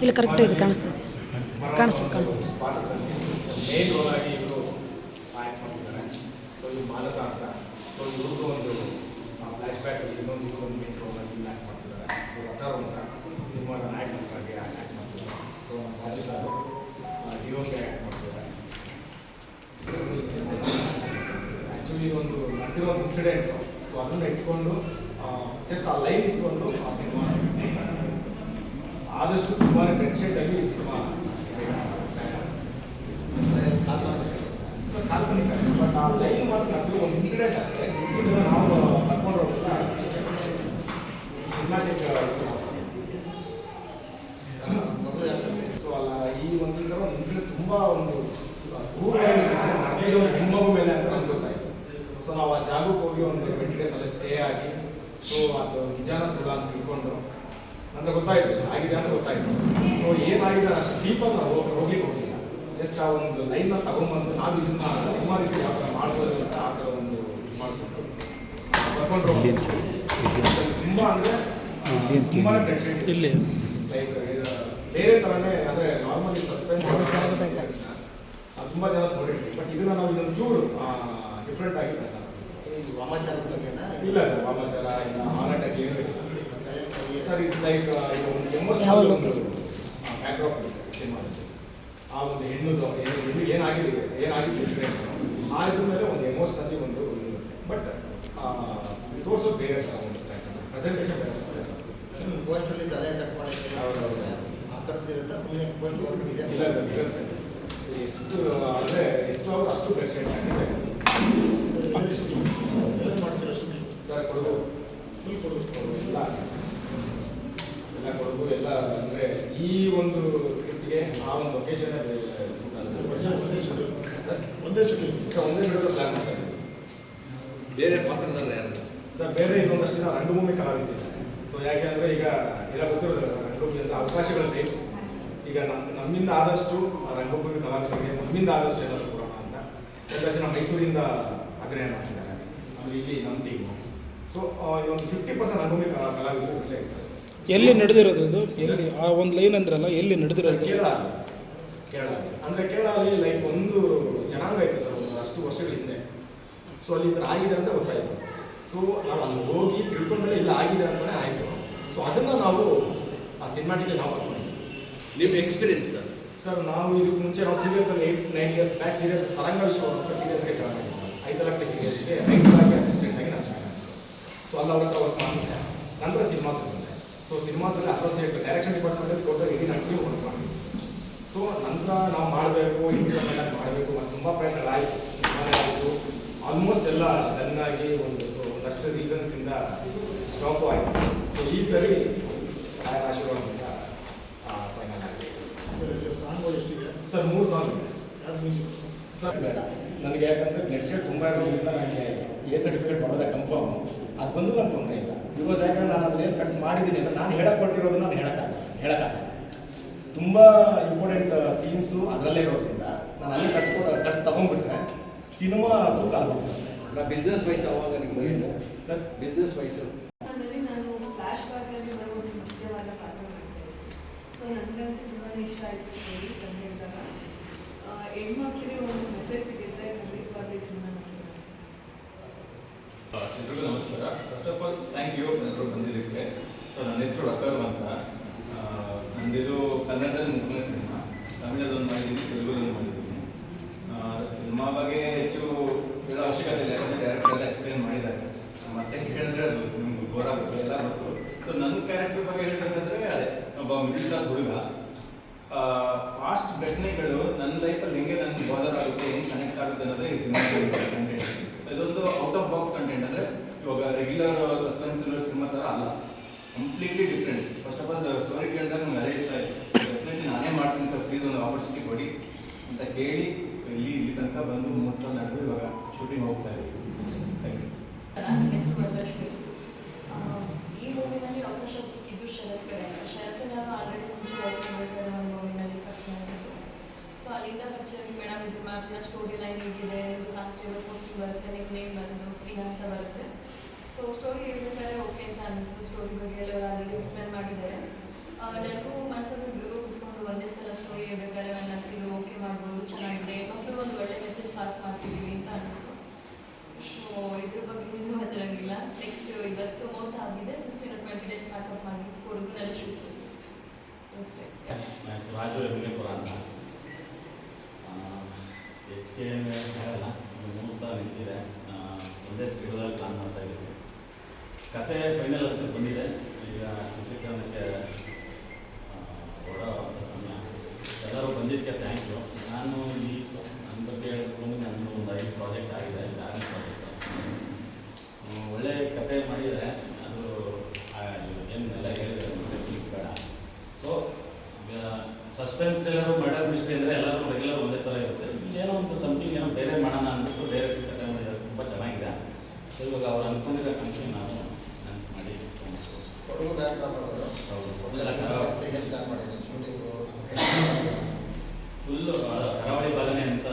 ಇಲ್ಲಿ ಕರೆಕ್ಟ್ ಇದೆ ಕಾಣಿಸ್ತದೆ. ಕಾಣಿಸ್ತದೆ ಕಾಣಿಸ್ತದೆ. ಸಿನಿಮಾದ ಮಾಡ್ತಾರೆ ಆ್ಯಕ್ಟ್ ಮಾಡ್ತಿದ್ದಾರೆ ಸೊ ರಾಜು ಸರ್ ಡಿಒಕೆ ಆ್ಯಕ್ಟ್ ಮಾಡ್ತಿದ್ದಾರೆ ಆ್ಯಕ್ಚುಲಿ ಒಂದು ನಡೆದಿರೋ ಒಂದು ಇನ್ಸಿಡೆಂಟು ಸೊ ಅದನ್ನು ಇಟ್ಕೊಂಡು ಜಸ್ಟ್ ಆ ಲೈನ್ ಇಟ್ಕೊಂಡು ಆ ಸಿನಿಮಾ ಆದಷ್ಟು ತುಂಬಾ ಅಲ್ಲಿ ಈ ಸಿನಿಮಾ ಕಾಲ್ಪನಿಕ ಬಟ್ ಆ ಲೈನ್ ಮಾತ್ರ ಅದು ಒಂದು ಇನ್ಸಿಡೆಂಟ್ ಅಷ್ಟೇ. ಇದನ್ನ ನಾವು ಕರ್ಕೊಂಡು ಹೋಗಲ್ಲ ಸಿನಿಮಾಟಿಕ್ ಸೊ ಅಲ್ಲ, ಈ ಒಂದು ಒಂದು ಇನ್ಸಿಡೆಂಟ್ ತುಂಬ ಒಂದು ಒಂದು ಹೆಣ್ಮಗು ಮೇಲೆ ಅಂತ ನಮ್ಗೆ ಗೊತ್ತಾಯ್ತು. ಸೊ ನಾವು ಆ ಜಾಗಕ್ಕೆ ಹೋಗಿ ಒಂದು ಟ್ವೆಂಟಿ ಡೇಸ್ ಅಲ್ಲೇ ಸ್ಟೇ ಆಗಿ ಸೊ ಅದು ನಿಜಾನ ಸುಳ್ಳ ಅಂತ ತಿಳ್ಕೊಂಡು ಅಂದ್ರೆ ಗೊತ್ತಾಯ್ತು ಆಗಿದೆ ಅಂತ ಗೊತ್ತಾಯ್ತು. ಸೊ ಏನಾಗಿದೆ ಅಷ್ಟು ಡೀಪಾಗಿ ನಾವು ಹೋಗಿ ಹೋಗ್ಲಿಕ್ಕೆ ಹೋಗಿಲ್ಲ ಜಸ್ಟ್ ಆ ಒಂದು ಲೈನ್ನ ತಗೊಂಡ್ಬಂದು ನಾವು ಇದನ್ನ ಸಿನಿಮಾ ರೀತಿ ಯಾವ ಥರ ಮಾಡ್ಬೋದು ಅಂತ ಆ ಥರ ಒಂದು ಇದು ಮಾಡಿಕೊಂಡು ಬರ್ಕೊಂಡು ತುಂಬ ಅಂದರೆ ತುಂಬ ಇಲ್ಲಿ. ಲೈಕ್ ಬೇರೆ ಥರನೇ ಅಂದರೆ ನಾರ್ಮಲಿ ಸಸ್ಪೆನ್ಸ್ ಅದು ತುಂಬ ಜನ ನೋಡಿರ್ತೀವಿ. ಬಟ್ ಇದನ್ನ ನಾವು ಇದೊಂದು ಚೂರು ಡಿಫ್ರೆಂಟ್ ಆಗಿ ವಾಮಾಚಾರ ಇಲ್ಲ ಸರ್ ವಾಮಾಚಾರ ಇಲ್ಲ ಹಾರಾಟ ಏನು ಇಲ್ಲ. Sir is like emotional? Backdrop ಸಿನಿಮಾದಲ್ಲಿ ಆ ಒಂದು ಹೆಣ್ಣು ಏನು ಹೆಣ್ಣು ಏನಾಗಿದೆ ಏನಾಗಿದೆ ಇನ್ಸಿಡೆಂಟ್ ಆ ಇದ್ರ ಮೇಲೆ ಒಂದು ಎಮೋಷನಲ್ಲಿ ಒಂದು ಬಟ್ ತೋರಿಸೋದು ಬೇರೆ ಥರ ಒಂದು ಪ್ರೆಸೆಂಟೇಷನ್ ಬೇರೆ ಪೋಸ್ಟಲ್ಲಿ ತಲೆ ಕಟ್ ಹೌದು, ಹೌದು. ಆ ಥರದ್ದು ಇರುತ್ತೆ ಸುಮ್ಮನೆ ಪೋಸ್ಟ್ ಇಲ್ಲ ಎಷ್ಟು ಅಂದರೆ ಎಷ್ಟು ಅವ್ರು ಅಷ್ಟು ಪ್ರೆಸೆಂಟ್ ಆಗಿದೆ ಮಾಡ್ತೀರಾ ಸುಮ್ಮನೆ ಸರ್ ಕೊಡಗು ಫುಲ್ ಕೊಡಗು ಕೊಡಗು ಎಲ್ಲ ಎಲ್ಲ ಕೊಡಗು ಎಲ್ಲ ಅಂದರೆ ಈ ಒಂದು ಸ್ಕ್ರಿಪ್ಟ್ಗೆ ಆ ಒಂದು ಲೊಕೇಶನ್ ಒಂದೇ ಶೆಡ್ಯೂಲ್ ಒಂದೇ ಬಿಡೋದು ಪ್ಲಾನ್ ಮಾಡ್ತಾ ಇದ್ದೀವಿ. ಬೇರೆ ಪಾತ್ರದಲ್ಲಿ ಯಾರು? ಸರ್ ಬೇರೆ ಇನ್ನೊಂದಷ್ಟು ಜನ ರಂಗಭೂಮಿ ಕಲಾವಿದೆ ಸೊ ಯಾಕೆ ಅಂದರೆ ಈಗ ಎಲ್ಲ ಗೊತ್ತಿರೋದು ರಂಗಭೂಮಿ ಅಂತ ಅವಕಾಶಗಳಲ್ಲಿ ಈಗ ನಮ್ಮ ನಮ್ಮಿಂದ ಆದಷ್ಟು ಆ ರಂಗಭೂಮಿ ಕಲಾವಿದರಿಗೆ ನಮ್ಮಿಂದ ಆದಷ್ಟು ಏನಾದರೂ ಕೊಡೋಣ ಅಂತ. ಎಲ್ಲ ಜನ ಮೈಸೂರಿಂದ ಅಗ್ರಹ ಮಾಡ್ತಿದ್ದಾರೆ. ಇಲ್ಲಿ ನಮ್ಮ ಟೀಮು ಸೊ ಒಂದು ಫಿಫ್ಟಿ ಪರ್ಸೆಂಟ್ ರಂಗಭೂಮಿ ಕಲಾ ಕಲಾವಿದರು ಇರ್ತಾರೆ ಎಲ್ಲಿ ನಡೆದಿರೋದು ಅದು? ಎಲ್ಲಿ? ಆ ಒಂದು ಲೈನ್ ಅಂದ್ರಲ್ಲ ಎಲ್ಲಿ ನಡೆದಿರೋದು? ಕೇರಳ ಕೇರಳ ಅಂದರೆ ಕೇರಳಲ್ಲಿ ಲೈಕ್ ಒಂದು ಜನಾಂಗ ಇತ್ತು ಸರ್ ಒಂದು ಅಷ್ಟು ವರ್ಷಗಳ ಹಿಂದೆ. ಸೊ ಅಲ್ಲಿ ಈ ಥರ ಆಗಿದೆ ಅಂತ ಗೊತ್ತಾಯಿತು. ಸೊ ನಾವು ಅಲ್ಲಿ ಹೋಗಿ ತಿಳ್ಕೊಂಡ್ಮೇಲೆ ಇಲ್ಲ ಆಗಿದೆ ಅಂತಲೇ ಆಯಿತು. ಸೊ ಅದನ್ನು ನಾವು ಆ ಸಿನಿಮಾಟಿಗೆ ನಾವು ಹಾಕೊಂಡಿದ್ವಿ ನಿಮ್ಮ ಎಕ್ಸ್ಪೀರಿಯನ್ಸ್ ಸರ್ ಸರ್ ನಾವು ಇದಕ್ಕೆ ಮುಂಚೆ ನಾವು ಸೀರಿಯಲ್ಸಲ್ಲಿ eight nine years back serials ತರಂಗ ವಿಶ್ವ ಅಂತ ಸೀರಿಯಲ್ಸ್ಗೆ ಜಾಯ್ನ್ ಆಗಿದ್ದೆ ಲಕ್ಷ ಸೀರಿಯಲ್ಸ್ಗೆ ಲಕ್ಷ ಅಸಿಸ್ಟೆಂಟ್ ಆಗಿ ನಾನು ಜಾಯ್ನ್ ಆಗಿದ್ದೆ ಸೊ ಅಲ್ಲಿ ಅವ್ರ ಹತ್ರ ವರ್ಕ್ ಸೊ ಸಿನಿಮಾಸಲ್ಲಿ ಅಸೋಸಿಯೇಟ್ ಡೈರೆಕ್ಷನ್ ಡಿಪಾರ್ಟ್ಮೆಂಟಲ್ಲಿ ಟೋಟಲ್ ನಾನು ಟೀಮ್ ವರ್ಕ್ ಮಾಡಿ ಸೊ ನಂತರ ನಾವು ಮಾಡಬೇಕು ಇಂಡಿಪೆಂಡೆಂಟ್ ಮಾಡಬೇಕು ಮತ್ತು ತುಂಬ ಪ್ರಯತ್ನಗಳಾಯಿತು ಆಯಿತು. ಆಲ್ಮೋಸ್ಟ್ ಎಲ್ಲ ಚೆನ್ನಾಗಿ ಒಂದು ಒಂದಷ್ಟು ರೀಸನ್ಸಿಂದ ಸ್ಟಾಪ್ ಆಯಿತು. ಸೊ ಈ ಸರಿ ಆಯಾ ಆಶೀರ್ವಾದದಿಂದ ಫೈನಲ್ ಆಗಿದೆ ಸರ್ ಮೂರು ಸಾಂಗ್ ಇದೆ. ಸರ್ ನನಗೆ ಯಾಕಂದರೆ ನೆಕ್ಸ್ಟ್ ಇಯರ್ ತುಂಬ ಇರೋದ್ರಿಂದ ನನಗೆ ಎ ಸರ್ಟಿಫಿಕೇಟ್ ಬರೋದೇ ಕನ್ಫರ್ಮ್ ಅದು ಬಂದು ನಾನು ತೊಂದರೆ ಇಲ್ಲ. ಬಿಕಾಸ್ ಯಾಕಂದ್ರೆ ನಾನು ಅದನ್ನೇನು ಕಟ್ಸ್ ಮಾಡಿದ್ದೀನಿ ಅಂತ ನಾನು ಹೇಳಕ್ಕೆ ಕೊಟ್ಟಿರೋದು ನಾನು ಹೇಳೋಕ್ಕಾಗಲ್ಲ ಹೇಳೋಕ್ಕಾಗಲ್ಲ. ತುಂಬ ಇಂಪಾರ್ಟೆಂಟ್ ಸೀನ್ಸು ಅದರಲ್ಲೇ ಇರೋದ್ರಿಂದ ನಾನು ಅಲ್ಲಿ ಕಟ್ಸ್ ಕಟ್ಸ್ ತೊಗೊಂಡ್ಬಿಟ್ರೆ ಸಿನಿಮಾ ಅದು ಕಾಲು ನಾ ಬಿಸ್ನೆಸ್ ವೈಸ್ ಅವಾಗ ನಿಮ್ಗೆ ಸರ್ ಬಿಸ್ನೆಸ್ ವೈಸು ಹೆಣ್ಮಕ್ಳಿಗೆ ಒಂದು ಮೆಸೇಜ್ ಸಿಗುತ್ತೆ ಖಂಡಿತವಾಗಿ ಸಿನಿಮಾ ಎಲ್ರಿಗೂ ನಮಸ್ಕಾರ. First of all thank you ಎಲ್ಲರೂ ಬಂದಿದ್ದಕ್ಕೆ. ಸೊ ನನ್ನ ಹೆಸರು ರಕರು ಅಂತ. ಆ, ನಂದಿದು ಕನ್ನಡದಲ್ಲಿ ಮುಖ್ಯ ಸಿನಿಮಾ. ತಮಿಳಲ್ಲಿ ಮಾಡಿದ್ದೀನಿ ತೆಲುಗುದಲ್ಲಿ ಮಾಡಿದ್ದೀನಿ. ಸಿನಿಮಾ ಬಗ್ಗೆ ಹೆಚ್ಚು ಹೇಳೋ ಅವಶ್ಯಕತೆ ಇಲ್ಲ. ಯಾಕಂದರೆ ಡೈರೆಕ್ಟರ್ ಎಲ್ಲ ಎಕ್ಸ್ಪ್ಲೇನ್ ಮಾಡಿದ್ದಾರೆ. ಮತ್ತೆ ಕೇಳಿದ್ರೆ ಅದು ನಿಮ್ಗೆ ಬೋರ್ ಆಗುತ್ತೆ. ಎಲ್ಲ ಗೊತ್ತು. ಸೊ ನನ್ನ ಕ್ಯಾರೆಕ್ಟರ್ ಬಗ್ಗೆ ಹೇಳ್ಬೇಕಂದ್ರೆ ಅದೇ ಒಬ್ಬ ಮಿಡಿಲ್ ಕ್ಲಾಸ್ ಹುಡುಗ. ಪಾಸ್ಟ್ ಘಟನೆಗಳು ನನ್ನ ಲೈಫಲ್ಲಿ ಹೆಂಗೆ ನನಗೆ ಬಾದರ್ ಆಗುತ್ತೆ ಹೆಂಗೆ ಕನೆಕ್ಟ್ ಆಗುತ್ತೆ ಅನ್ನೋದೇ ಈ ಸಿನಿಮಾ ಕಂಟೆಂಟ್ ಇದೊಂದು ಔಟ್ ಆಫ್ ಬಾಕ್ಸ್ ಕಂಟೆಂಟ್ ಅಂದರೆ ಇವಾಗ ರೆಗ್ಯುಲರ್ ಸಸ್ಪೆನ್ಸ್ ಸಿನಿಮಾ ಥರ ಅಲ್ಲ. Completely different first of all story ಕೇಳಿದಾಗ ನಂಗೆ ಅದೇ ಇಷ್ಟ ಆಯಿತು. ಡೆಫಿನೆಟ್ಲಿ ನಾನೇ ಮಾಡ್ತೀನಿ ಸರ್ ಪ್ಲೀಸ್ ಒಂದು ಆಪರ್ಚುನಿಟಿ ಕೊಡಿ ಅಂತ ಕೇಳಿ ಇಲ್ಲಿ ಇಲ್ಲಿ ತನಕ ಬಂದು ಮೂವತ್ತು ನಡೆದು ಇವಾಗ ಶೂಟಿಂಗ್ ಹೋಗ್ತಾ ಆ, ಈ ಮೂವಿನಲ್ಲಿ ಅವಕಾಶ ಸಿಕ್ಕಿದ್ದು ಶರತ್ ಕಡೆ ಶರತ್ ನಾನು ಆಲ್ರೆಡಿ ಮುಂಚೆ ಇದು ಮ್ಯಾಪ್ನ ಸ್ಟೋರಿ ಲೈನ್ ಹೇಗಿದೆ ನಿಮ್ಮದು ಕಾನ್ಸ್ಟೇಬಲ್ ಪೋಸ್ಟಿಂಗ್ ಬರುತ್ತೆ ನಿಮ್ಮ ನೇಮ್ ಬಂದು, ಪ್ರಿಯಾ ಅಂತ ಬರುತ್ತೆ. ಸೊ ಸ್ಟೋರಿ ಹೇಳ್ಬೇಕಾದ್ರೆ ಓಕೆ ಅಂತ ಅನಿಸ್ತು. ಸ್ಟೋರಿ ಬಗ್ಗೆ ಎಲ್ಲ ಆಲ್ರೆಡಿ ಎಕ್ಸ್ಪ್ಲೇನ್ ಮಾಡಿದ್ದಾರೆ. ನನಗೂ ಮನಸ್ಸಲ್ಲಿ ಇಬ್ಬರಿಗೂ ಕುತ್ಕೊಂಡು ಒಂದೇ ಸಲ ಸ್ಟೋರಿ ಹೇಳ್ಬೇಕಾದ್ರೆ ನನ್ನ ಮನಸ್ಸಿಗೆ ಓಕೆ ಮಾಡ್ಬೋದು, ಚೆನ್ನಾಗಿದೆ. ಮಕ್ಕಳು ಒಂದು ಒಳ್ಳೆ ಮೆಸೇಜ್ ಪಾಸ್ ಮಾಡ್ತಿದ್ದೀವಿ ಅಂತ ಅನಿಸ್ತು. ಸೊ ಇದ್ರ ಬಗ್ಗೆ ಇನ್ನೂ ಹತ್ತಿರಂಗಿಲ್ಲ ನೆಕ್ಸ್ಟ್ ಇವತ್ತು ಮೂವತ್ತು ಆಗಿದೆ. ಜಸ್ಟ್ ಇನ್ನು ಟ್ವೆಂಟಿ ಡೇಸ್ ಪ್ಯಾಕಪ್ ಮಾಡಿ ಕೊಡುಗೆ ಅಷ್ಟೇ. ರಾಜು ಅಂತ ಎಚ್ ಕೆ ಹೇಳಲ್ಲ ಮುಹೂರ್ತ ನಿಂತಿದೆ. ಒಂದೇ ಸ್ಪೀಡಲ್ಲಿ ಪ್ಲಾನ್ ಮಾಡ್ತಾ ಇದ್ದೀವಿ. ಕತೆ ಫೈನಲ್ ಅಂತ ಬಂದಿದೆ. ಈಗ ಚಿತ್ರೀಕರಣಕ್ಕೆ ಹೊರಡುವಂಥ ಸಮಯ. ಎಲ್ಲರೂ ಬಂದಿದ್ದಕ್ಕೆ thank you suspense thriller murder mystery ಅಂದರೆ ಎಲ್ಲರೂ ರೆಗ್ಯುಲರ್ ಒಂದೇ ಥರ ಇರುತ್ತೆ. ಏನೋ ಒಂದು ಸಮಥಿಂಗ್ ಏನೋ ಬೇರೆ ಮಾಡೋಣ ಅಂದ್ಬಿಟ್ಟು ಬೇರೆ ಕತೆ ಮಾಡಿದ್ದಾರೆ ತುಂಬ ಚೆನ್ನಾಗಿದೆ. ಸೊ ಇವಾಗ ಅವ್ರು ಅಂದ್ಕೊಂಡಿರೋ ಕನಸಿಗೆ ನಾವು ಕನಸು ಮಾಡಿ ಫುಲ್ಲು ಕರಾವಳಿ ಬಾಲನೆ ಅಂತ